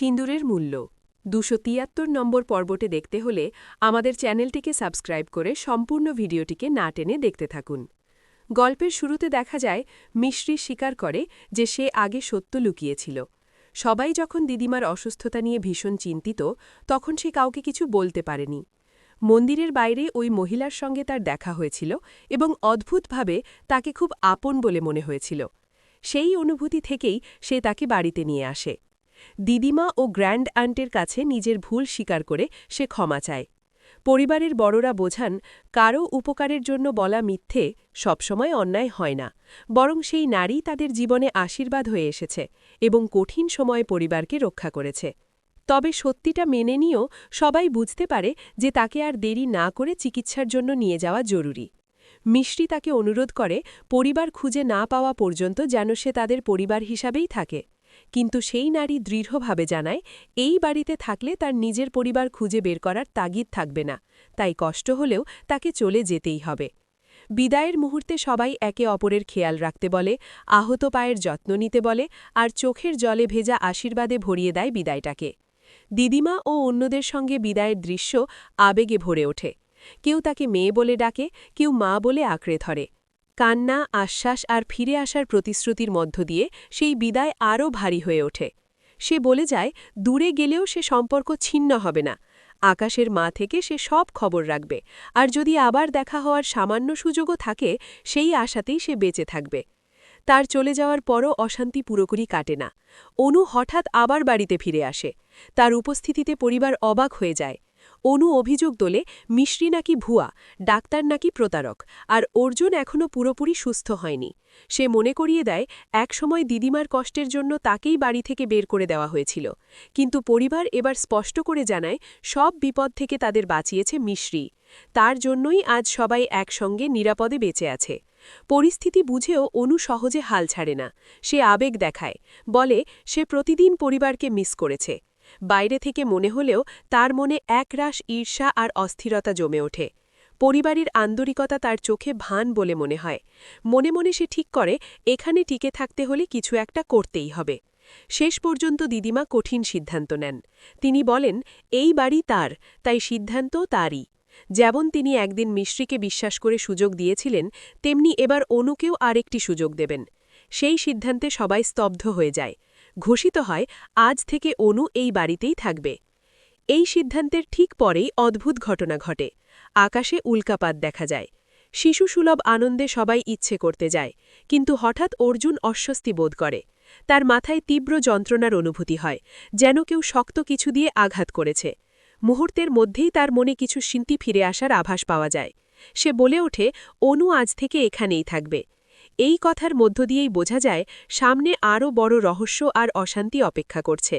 সিন্দুরের মূল্য। দুশো তিয়াত্তর নম্বর পর্বটি দেখতে হলে আমাদের চ্যানেলটিকে সাবস্ক্রাইব করে সম্পূর্ণ ভিডিওটিকে না টেনে দেখতে থাকুন। গল্পের শুরুতে দেখা যায়, মিশ্রি স্বীকার করে যে সে আগে সত্য লুকিয়েছিল। সবাই যখন দিদিমার অসুস্থতা নিয়ে ভীষণ চিন্তিত, তখন সে কাউকে কিছু বলতে পারেনি। মন্দিরের বাইরে ওই মহিলার সঙ্গে তার দেখা হয়েছিল এবং অদ্ভুতভাবে তাকে খুব আপন বলে মনে হয়েছিল। সেই অনুভূতি থেকেই সে তাকে বাড়িতে নিয়ে আসে। দিদিমা ও গ্র্যান্ড আন্টের কাছে নিজের ভুল স্বীকার করে সে ক্ষমা চায়। পরিবারের বড়রা বোঝান, কারও উপকারের জন্য বলা মিথ্যে সবসময় অন্যায় হয় না, বরং সেই নারী তাদের জীবনে আশীর্বাদ হয়ে এসেছে এবং কঠিন সময়ে পরিবারকে রক্ষা করেছে। তবে সত্যিটা মেনে নিয়েও সবাই বুঝতে পারে যে তাকে আর দেরি না করে চিকিৎসার জন্য নিয়ে যাওয়া জরুরি। মিষ্টি তাকে অনুরোধ করে, পরিবার খুঁজে না পাওয়া পর্যন্ত যেন সে তাদের পরিবার হিসাবেই থাকে। কিন্তু সেই নারী দৃঢ়ভাবে জানায়, এই বাড়িতে থাকলে তার নিজের পরিবার খুঁজে বের করার তাগিদ থাকবে না, তাই কষ্ট হলেও তাকে চলে যেতেই হবে। বিদায়ের মুহূর্তে সবাই একে অপরের খেয়াল রাখতে বলে, আহত পায়ের যত্ন নিতে বলে, আর চোখের জলে ভেজা আশীর্বাদে ভরিয়ে দেয় বিদায়টাকে। দিদিমা ও অন্যদের সঙ্গে বিদায়ের দৃশ্য আবেগে ভরে ওঠে। কেউ তাকে মেয়ে বলে ডাকে, কেউ মা বলে আঁকড়ে ধরে। কান্না, আশ্বাস আর ফিরে আসার প্রতিশ্রুতির মধ্য দিয়ে সেই বিদায় আরও ভারী হয়ে ওঠে। সে বলে যায়, দূরে গেলেও সে সম্পর্ক ছিন্ন হবে না। আকাশের মা থেকে সে সব খবর রাখবে। আর যদি আবার দেখা হওয়ার সামান্য সুযোগও থাকে, সেই আশাতেই সে বেঁচে থাকবে। তার চলে যাওয়ার পরও অশান্তি পুরোপুরি কাটে না। অনু হঠাৎ আবার বাড়িতে ফিরে আসে। তার উপস্থিতিতে পরিবার অবাক হয়ে যায়। অনু অভিযোগ দোলে মিশ্রি নাকি ভুয়া, ডাক্তার নাকি প্রতারক, আর অর্জুন এখনও পুরোপুরি সুস্থ হয়নি। সে মনে করিয়ে দেয়, একসময় দিদিমার কষ্টের জন্য তাকেই বাড়ি থেকে বের করে দেওয়া হয়েছিল। কিন্তু পরিবার এবার স্পষ্ট করে জানায়, সব বিপদ থেকে তাদের বাঁচিয়েছে মিশ্রি। তার জন্যই আজ সবাই একসঙ্গে নিরাপদে বেঁচে আছে। পরিস্থিতি বুঝেও অনু সহজে হাল ছাড়ে না। সে আবেগ দেখায়। বলে, সে প্রতিদিন পরিবারকে মিস করেছে। বাইরে থেকে মনে হলেও তার মনে একরাশ ঈর্ষা আর অস্থিরতা জমে ওঠে। পরিবারের আন্তরিকতা তার চোখে ভান বলে মনে হয়। মনে মনে সে ঠিক করে, এখানে টিকে থাকতে হলে কিছু একটা করতেই হবে। শেষ পর্যন্ত দিদিমা কঠিন সিদ্ধান্ত নেন। তিনি বলেন, এই বাড়ি তার, তাই সিদ্ধান্ত তারই। যেমন তিনি একদিন মিশ্রিকে বিশ্বাস করে সুযোগ দিয়েছিলেন, তেমনি এবার অনুকেও আরেকটি সুযোগ দেবেন। সেই সিদ্ধান্তে সবাই স্তব্ধ হয়ে যায়। ঘোষিত হয়, আজ থেকে অনু এই বাড়িতেই থাকবে। এই সিদ্ধান্তের ঠিক পরেই অদ্ভুত ঘটনা ঘটে। আকাশে উল্কাপাত দেখা যায়। শিশুসুলভ আনন্দে সবাই ইচ্ছে করতে যায়, কিন্তু হঠাৎ অর্জুন অস্বস্তি বোধ করে। তার মাথায় তীব্র যন্ত্রণার অনুভূতি হয়, যেন কেউ শক্ত কিছু দিয়ে আঘাত করেছে। মুহূর্তের মধ্যেই তার মনে কিছু শিন্তি ফিরে আসার আভাস পাওয়া যায়। সে বলে ওঠে, অনু আজ থেকে এখানেই থাকবে। এই কথার মধ্য দিয়েই বোঝা যায় সামনে আরও বড় রহস্য আর অশান্তি অপেক্ষা করছে।